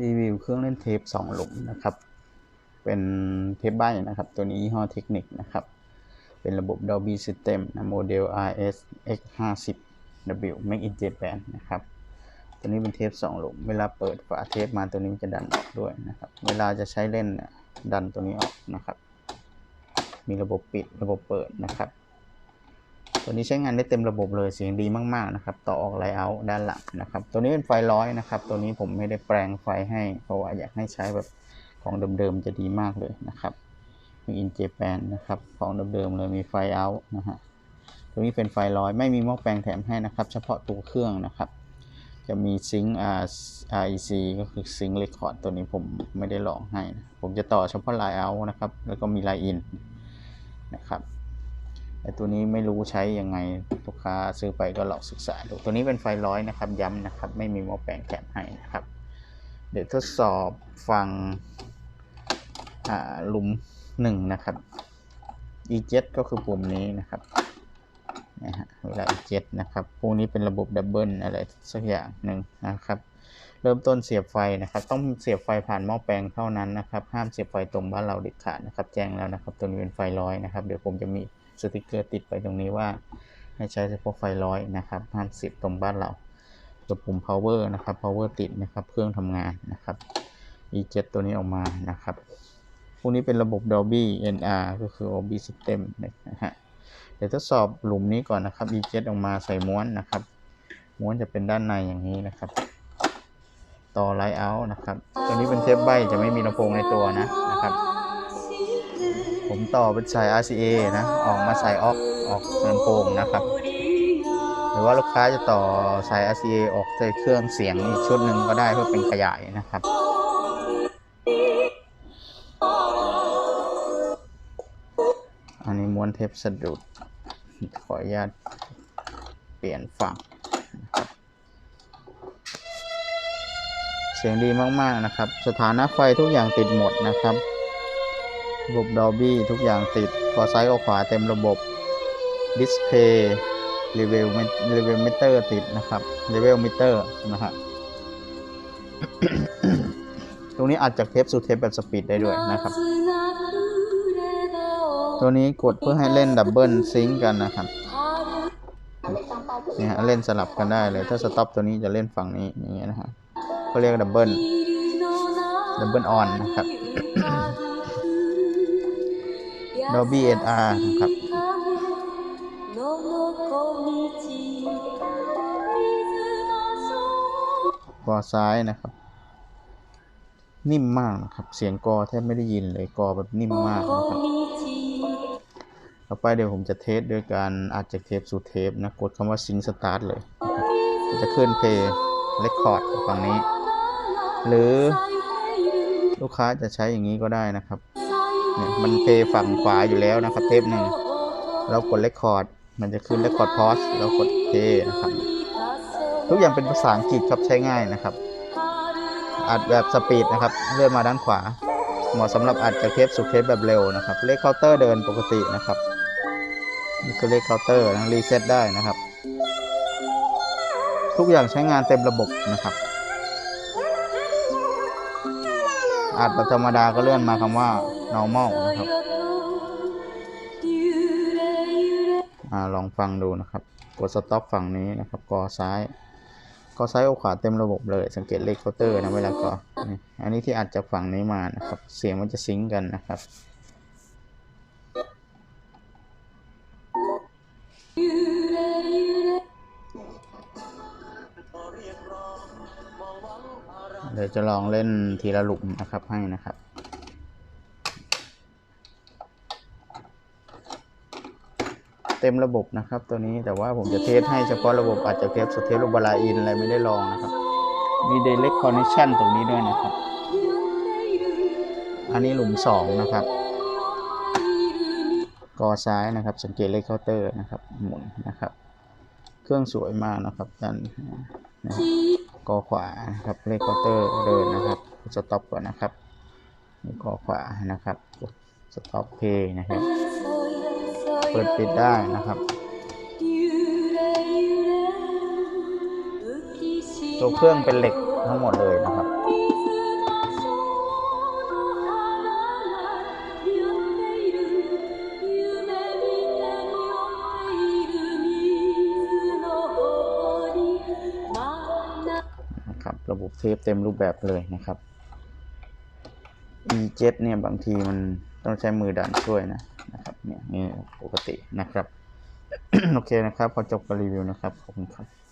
รีวิวเครื่องเล่นเทปสองหลุมนะครับ เป็นเทปใบนะครับ ตัวนี้ยี่ห้อเทคนิคนะครับ เป็นระบบ Dolby System นะโมเดล RS X50W Make in Japan นะครับ ตัวนี้เป็นเทปสองหลุม เวลาเปิดฝาเทปมาตัวนี้มันจะดันออกด้วยนะครับ เวลาจะใช้เล่นเนี่ยดันตัวนี้ออกนะครับ มีระบบปิดระบบเปิดนะครับ ตัวนี้ใช้งานได้เต็มระบบเลยเสียงดีมากๆนะครับ ต่อออกไลเอาด้านหลังนะครับ ตัวนี้เป็นไฟร้อยนะครับ ตัวนี้ผมไม่ได้แปลงไฟให้ เพราะว่าอยากให้ใช้แบบของเดิมๆจะดีมากเลยนะครับ มีอินเจแปนนะครับ ของเดิมๆเลยมีไฟเอานะฮะ ตัวนี้เป็นไฟร้อยไม่มีหม้อแปลงแถมให้นะครับ เฉพาะตัวเครื่องนะครับ จะมีซิงค์ REC ก็คือซิงค์เรคคอร์ดตัวนี้ผมไม่ได้ลองให้นะผมจะต่อเฉพาะไลเอานะครับ แล้วก็มีไลอินนะครับ แต่ตัวนี้ไม่รู้ใช้ยังไงลูกค้าซื้อไปก็ลองศึกษาดูตัวนี้เป็นไฟร้อยนะครับย้ำนะครับ ไม่มีหม้อแปลงแถมให้นะครับ เดี๋ยวทดสอบฟังอ่าหลุมหนึ่งนะครับ E7 ก็คือปุ่มนี้นะครับนะฮะเวลา E7 นะครับพวกนี้เป็นระบบดับเบิลอะไรสักอย่างหนึ่งนะครับ เริ่มต้นเสียบไฟนะครับ ต้องเสียบไฟผ่านหม้อแปลงเท่านั้นนะครับ ห้ามเสียบไฟตรงบ้านเราเด็ดขาดนะครับ แจ้งแล้วนะครับ ตัวนี้เป็นไฟร้อยนะครับ เดี๋ยวผมจะมี สติกเกอร์ติดไปตรงนี้ว่า ให้ใช้เฉพาะไฟร้อยนะครับห้ามสียบตรงบ้านเราตัวปุ่ม power นะครับ power ติดนะครับเครื่องทำงานนะครับ E7 ตัวนี้ออกมานะครับพวกนี้เป็นระบบ Dolby NR ก็คือ OB System นะฮะเดี๋ยวทดสอบหลุมนี้ก่อนนะครับ E7 ออกมาใส่ม้วนนะครับ ม้วนจะเป็นด้านในอย่างนี้นะครับ ต่อไลท์เอาท์นะครับ ตัวนี้เป็นเทปใบจะไม่มีลำโพงในตัวนะนะครับ ผมต่อเป็นสาย RCA นะ ออกมาสายออกออกลำโพงนะครับ หรือว่าลูกค้าจะต่อสาย RCA ออกใส่เครื่องเสียงอีกชุดหนึ่งก็ได้เพื่อเป็นขยายนะครับอันนี้ม้วนเทปสะดุด ขออนุญาตเปลี่ยนฝั่ง เสียงดีมาก ๆ นะครับ สถานะไฟทุกอย่างติดหมดนะครับ ระบบ Dolby ทุกอย่างติดพอซ้ายก็ขวาเต็มระบบดิสเพย์เลเวลเลเวลมิเตอร์ติดนะครับเลเวลมิเตอร์นะฮะตรงนี้อัดจากเทปสู่เทปแบบสปีดได้ด้วยนะครับ ตัวนี้กดเพื่อให้เล่นดับเบิลซิงกันนะครับนี่ฮะเล่นสลับกันได้เลย ถ้าสต็อปตัวนี้จะเล่นฝั่งนี้อย่างเงี้ยนะฮะเขาเรียกดับเบิลดับเบิลออนนะครับ Dolby NR นะครับ กอซ้ายนะครับ นิ่มมากนะครับ เสียงกอแทบไม่ได้ยินเลยกอแบบนิ่มมากนะครับ ต่อไปเดี๋ยวผมจะเทสโดยการอัดจากเทปสู่เทปนะ กดคำว่าซิงสตาร์ทเลยนะครับมันจะขึ้นเพย์เรคคอร์ดฝั่งนี้ หรือลูกค้าจะใช้อย่างนี้ก็ได้นะครับ เนี่ยมันเพย์ฝั่งขวาอยู่แล้วนะครับ เทปหนึ่งเรากดเรคคอร์ด มันจะขึ้นเรคคอร์ดพอสเรากดเพย์นะครับ ทุกอย่างเป็นภาษาอังกฤษครับใช้ง่ายนะครับอัดแบบสปีดนะครับ เลื่อนมาด้านขวา เหมาะสำหรับอัดจากเทปสู่เทปแบบเร็วนะครับ เลขเคาน์เตอร์เดินปกตินะครับนี่คือเลขเคาน์เตอร์นะรีเซ็ตได้นะครับ ทุกอย่างใช้งานเต็มระบบนะครับอัดแบบธรรมดาก็เลื่อนมาคำว่า normal นะครับอ่าลองฟังดูนะครับ กด stop ฝั่งนี้นะครับ กอซ้าย กอซ้ายกอขวาเต็มระบบเลย สังเกตเลขเคาน์เตอร์นะเวลากออันนี้ที่อัดจากฝั่งนี้มานะครับ เสียงมันจะซิงก์กันนะครับเดี๋ยวจะลองเล่นทีละหลุมนะครับให้นะครับ เต็มระบบนะครับ ตัวนี้แต่ว่าผมจะเทสให้เฉพาะระบบอาจจะเทสเทปรูบาลาอินอะไรไม่ได้ลองนะครับ มี direct connection ตรงนี้ด้วยนะครับ อันนี้หลุมสองนะครับกอซ้ายนะครับ สังเกตเลขเคาน์เตอร์นะครับ หมุนนะครับ เครื่องสวยมากนะครับด้านนะกอขวานะครับเลขเคาน์เตอร์เดินนะครับสต็อปก่อนนะครับกอขวานะครับสต็อปเพย์นะครับ เปิดปิดได้นะครับ ตัวเครื่องเป็นเหล็กทั้งหมดเลยนะครับครับระบบเทปเต็มรูปแบบเลยนะครับ e 7เนี่ยบางทีมันต้องใช้มือดันช่วยนะ นะครับเนี่ยนี่ปกตินะครับ โอเคนะครับ พอจบการรีวิวนะครับ ขอบคุณครับ